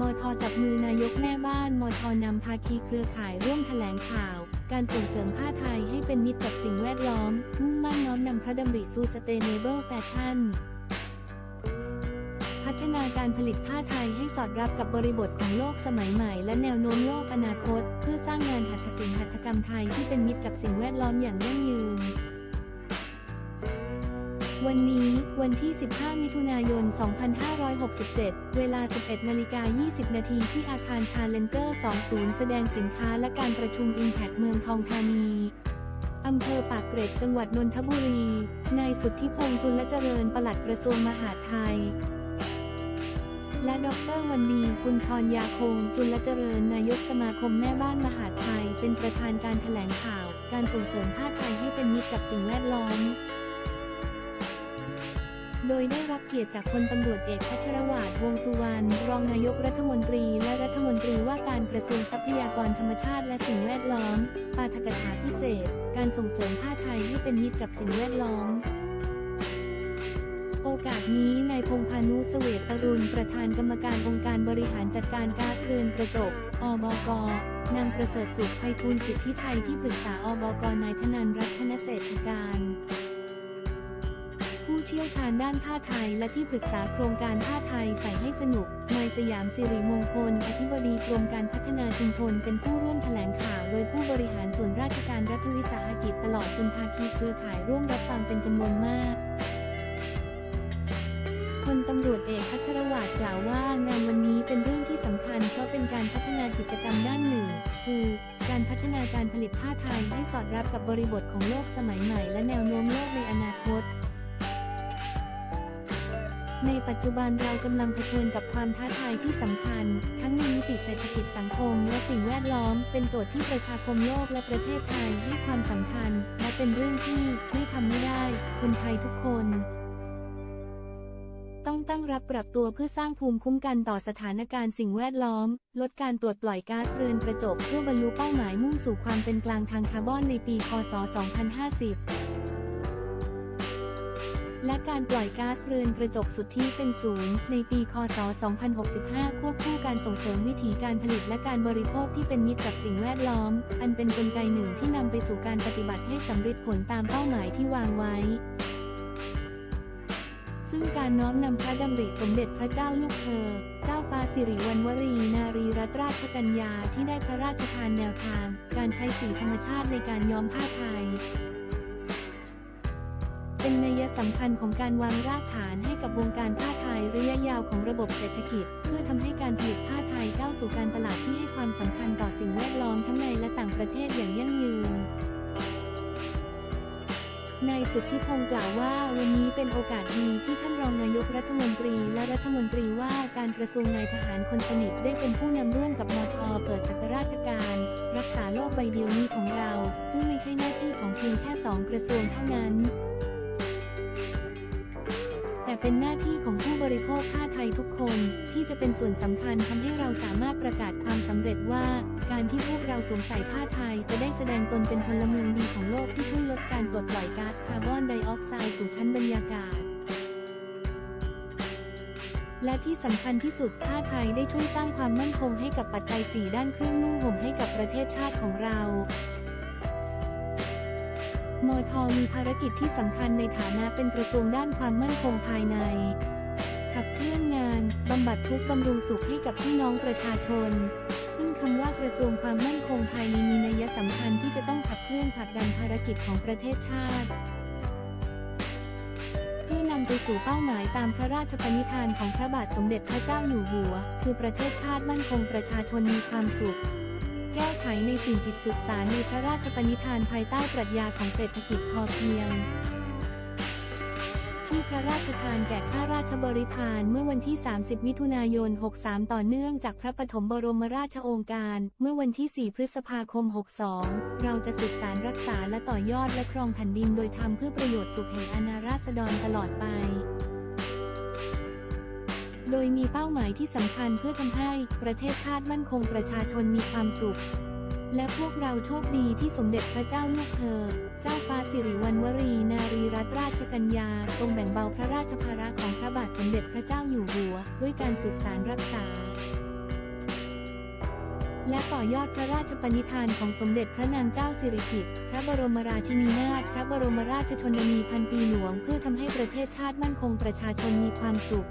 มทจับมือนายกแม่บ้านมทนำภาคีเครือข่ายร่วมแถลงข่าว การส่งเสริมผ้าไทยให้เป็นมิตรกับสิ่งแวดล้อม มุ่งมั่นน้อมนำพระดำริสู่ Sustainable Fashion พัฒนาการผลิตผ้าไทยให้สอดรับกับบริบทของโลกสมัยใหม่ และแนวโน้มโลกอนาคต เพื่อสร้างงานหัตถศิลป์หัตถกรรมไทยที่เป็นมิตรกับสิ่งแวดล้อมอย่างยั่งยืน วันนี้วันที่ 15 มิถุนายน 2567 เวลา 11นาฬิกา20 นาทีที่อาคาร Challenger 20 แสดงสินค้าและการประชุม Impact เมืองทองธานีอำเภอปากเกร็ดจังหวัดนนทบุรี นายสุทธิพงษ์จุลเจริญปลัดกระทรวงมหาดไทย และดรวันดีกุลชรยาคง จุลเจริญนายกสมาคมแม่บ้านมหาดไทย เป็นประธานการแถลงข่าว การส่งเสริมผ้าไทยให้เป็นมิตรกับสิ่งแวดล้อม โดยได้รับเกียรติจากพลตำรวจเอกพัชรวาทวงสุวรรณรองนายกรัฐมนตรี และรัฐมนตรีว่าการกระทรวงทรัพยากรธรรมชาติและสิ่งแวดล้อม ปาฐกถาพิเศษ การส่งเสริมผ้าไทยให้เป็นมิตรกับสิ่งแวดล้อมโอกาสนี้นายพงพานุเสเวตตรุณประธานกรรมการองค์การบริหารจัดการก๊าซเรือนกระจก อบก นางประเสริฐสุขไพฑูรย์สิทธิชัยที่ปรึกษาอบก นายธนันรัตนเศรษฐการ เชี่ยวชาญด้านผ้าไทย และที่ปรึกษาโครงการผ้าไทยใส่ให้สนุก นายสยามสิริมงคล อธิบดีกรมการพัฒนาชุมชนเป็นผู้ร่วมแถลงข่าว โดยผู้บริหารส่วนราชการรัฐวิสาหกิจตลอดจนภาคีเครือข่ายร่วมรับฟังเป็นจำนวนมากพลตำรวจเอกพัชรวาทกล่าวว่างานวันนี้เป็นเรื่องที่สำคัญ เพราะเป็นการพัฒนากิจกรรมด้านหนึ่ง คือการพัฒนาการผลิตผ้าไทยให้สอดรับกับบริบทของโลกสมัยใหม่และแนวโน้มโลกในอนาคต ในปัจจุบันเรากำลังเผชิญกับความท้าทายที่สำคัญ ทั้งในมิติเศรษฐกิจสังคมและสิ่งแวดล้อม เป็นโจทย์ที่ประชาคมโลกและประเทศไทยให้ความสำคัญ และเป็นเรื่องที่ไม่ทำไม่ได้ คนไทยทุกคน ต้องตั้งรับปรับตัวเพื่อสร้างภูมิคุ้มกันต่อสถานการณ์สิ่งแวดล้อม ลดการปลดปล่อยก๊าซเรือนกระจกเพื่อบรรลุเป้าหมายมุ่งสู่ความเป็นกลางทางคาร์บอนในปีคศ2050 และการปล่อยก๊าซเรือนกระจกสุทธิเป็นศูนย์ในปี คศ 2065 ควบคู่การส่งเสริมวิถีการผลิตและการบริโภคที่เป็นมิตรกับสิ่งแวดล้อม อันเป็นกลไกหนึ่งที่นำไปสู่การปฏิบัติให้สำเร็จผลตามเป้าหมายที่วางไว้ ซึ่งการน้อมนำพระดำริสมเด็จพระเจ้าลูกเธอ เจ้าฟ้าสิริวัณวรี นารีรัตนราชกัญญาที่ได้พระราชทานแนวทาง การใช้สีธรรมชาติในการย้อมผ้าไทย เป็นนัยสำคัญของการวางรากฐานให้กับวงการผ้าไทยระยะยาวของระบบเศรษฐกิจ เพื่อทำให้การผลิตผ้าไทยก้าวสู่การตลาดที่ให้ความสำคัญต่อสิ่งแวดล้อมทั้งในและต่างประเทศอย่างยั่งยืนนายสุทธิพงศ์กล่าวว่าวันนี้เป็นโอกาสดีที่ท่านรองนายกรัฐมนตรีและรัฐมนตรีว่าการกระทรวงนายทหารคนสนิทได้เป็นผู้นำร่วมกับมทเปิดสักราชการ รักษาโลกใบเดียวนี้ของเรา ซึ่งไม่ใช่หน้าที่ของเพียงแค่สองกระทรวงเท่านั้น เป็นหน้าที่ของผู้บริโภคผ้าไทยทุกคนที่จะเป็นส่วนสำคัญทำให้เราสามารถประกาศความสำเร็จว่า การที่พวกเราสวมใส่ผ้าไทยจะได้แสดงตนเป็นพลเมืองดีของโลกที่ช่วยลดการปลดปล่อยก๊าซคาร์บอนไดออกไซด์สู่ชั้นบรรยากาศ และที่สำคัญที่สุดผ้าไทยได้ช่วยสร้างความมั่นคงให้กับปัจจัย4ด้านเครื่องนุ่งห่มให้กับประเทศชาติของเรา มทมีภารกิจที่สำคัญในฐานะเป็นกระทรวงด้านความมั่นคงภายใน ขับเคลื่อนงาน บำบัดทุกข์บำรุงสุขให้กับพี่น้องประชาชน ซึ่งคำว่ากระทรวงความมั่นคงภายในมีนัยสำคัญที่จะต้องขับเคลื่อนผลักดันภารกิจของประเทศชาติเพื่อนำไปสู่เป้าหมายตามพระราชปณิธานของพระบาทสมเด็จพระเจ้าอยู่หัว คือประเทศชาติมั่นคงประชาชนมีความสุข แก้ไขในสิ่งผิดศึกษาในพระราชปณิธานภายใต้ปรัชญาของเศรษฐกิจพอเพียง ที่พระราชทานแก่ข้าราชบริพารเมื่อวันที่ 30 มิถุนายน 63 ต่อเนื่องจากพระปฐมบรมราชโองการ เมื่อวันที่ 4 พฤษภาคม 62 เราจะสืบสารรักษาและต่อยอดและครองแผ่นดินโดยทำเพื่อประโยชน์สุขแห่งอาณาราษฎรตลอดไป โดยมีเป้าหมายที่สำคัญเพื่อทำให้ประเทศชาติมั่นคงประชาชนมีความสุข และพวกเราโชคดีที่สมเด็จพระเจ้าลูกเธอ เจ้าฟ้าสิริวัณวรีนารีรัตนราชกัญญาทรงแบ่งเบาพระราชภาระของพระบาทสมเด็จพระเจ้าอยู่หัว ด้วยการสืบสารรักษา และต่อยอดพระราชปณิธานของสมเด็จพระนางเจ้าสิริกิติ์พระบรมราชินีนาถพระบรมราชชนนีพันปีหลวงเพื่อทำให้ประเทศชาติมั่นคงประชาชนมีความสุข